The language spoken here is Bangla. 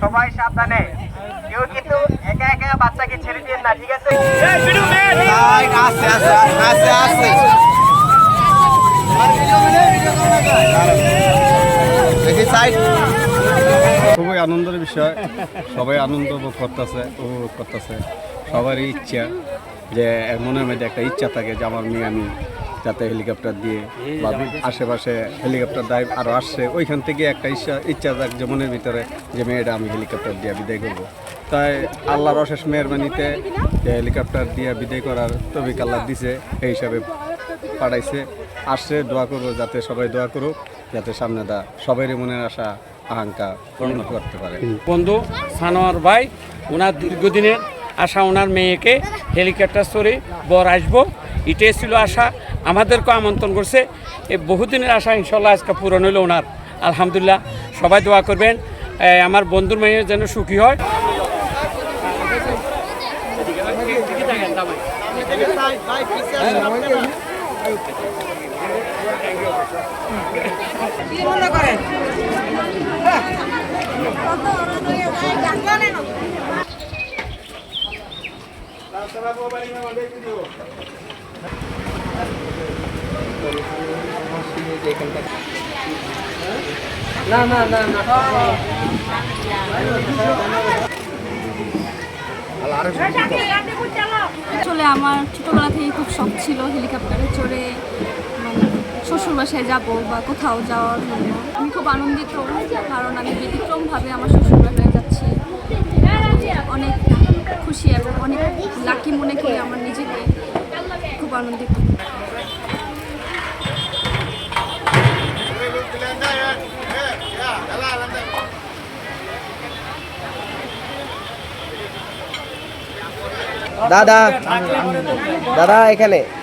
সবাই সাবধানে। কেউ কিন্তু একা একা বাচ্চাকে ছেড়ে দিয়ে না ঠিক আছে? আছে আছে আছে আছে দেখি সাইড। খুবই আনন্দের বিষয়। সবাই আনন্দ উপভোগ করতেছে উপভোগ করতেছে। সবারই ইচ্ছা যে এর মনের মধ্যে একটা ইচ্ছা থাকে যে আমার মেয়ে আমি যাতে হেলিকপ্টার দিয়ে বা আশেপাশে হেলিকপ্টার ড্রাইভ আরও আসছে ওইখান থেকে একটা ইচ্ছা ইচ্ছা থাক যে মনের ভিতরে যে মেয়েটা আমি হেলিকপ্টার দিয়ে বিদায় করব। তাই আল্লাহর অশেষ মেহরবানিতে যে হেলিকপ্টার দিয়ে বিদায় করার তবিক আল্লাহ দিছে এই হিসাবে পাঠাইছে। আসছে দোয়া করব যাতে সবাই দোয়া করুক যাতে সামনে দা সবারই মনের আশা আকাঙ্ক্ষা পূর্ণ করতে পারে। বন্ধু সানোয়ার ভাই ওনার দীর্ঘদিনের আশা ওনার মেয়েকে হেলিকপ্টার চড়ে বর আসব। এটাই ছিল আশা। আমাদেরকেও আমন্ত্রণ করছে। এ বহুদিনের আশা ইনশাল্লাহ আজকে পূরণ হলো ওনার। আলহামদুলিল্লাহ, সবাই দোয়া করবেন। আমার বন্ধুর মেয়ে যেন সুখী হয়। আসলে আমার ছোটবেলা থেকে খুব শখ ছিল হেলিকপ্টারে চড়ে শ্বশুর বাসায় যাব বা কোথাও যাওয়ার জন্য। আমি খুব আনন্দিত কারণ আমি ব্যতিক্রমভাবে আমার শ্বশুর বাসায় যাচ্ছি। অনেক খুশি এবং অনেক লাকি মনে করি আমার নিজেকে। আনন্দিত। দাদা দাদা এখানে।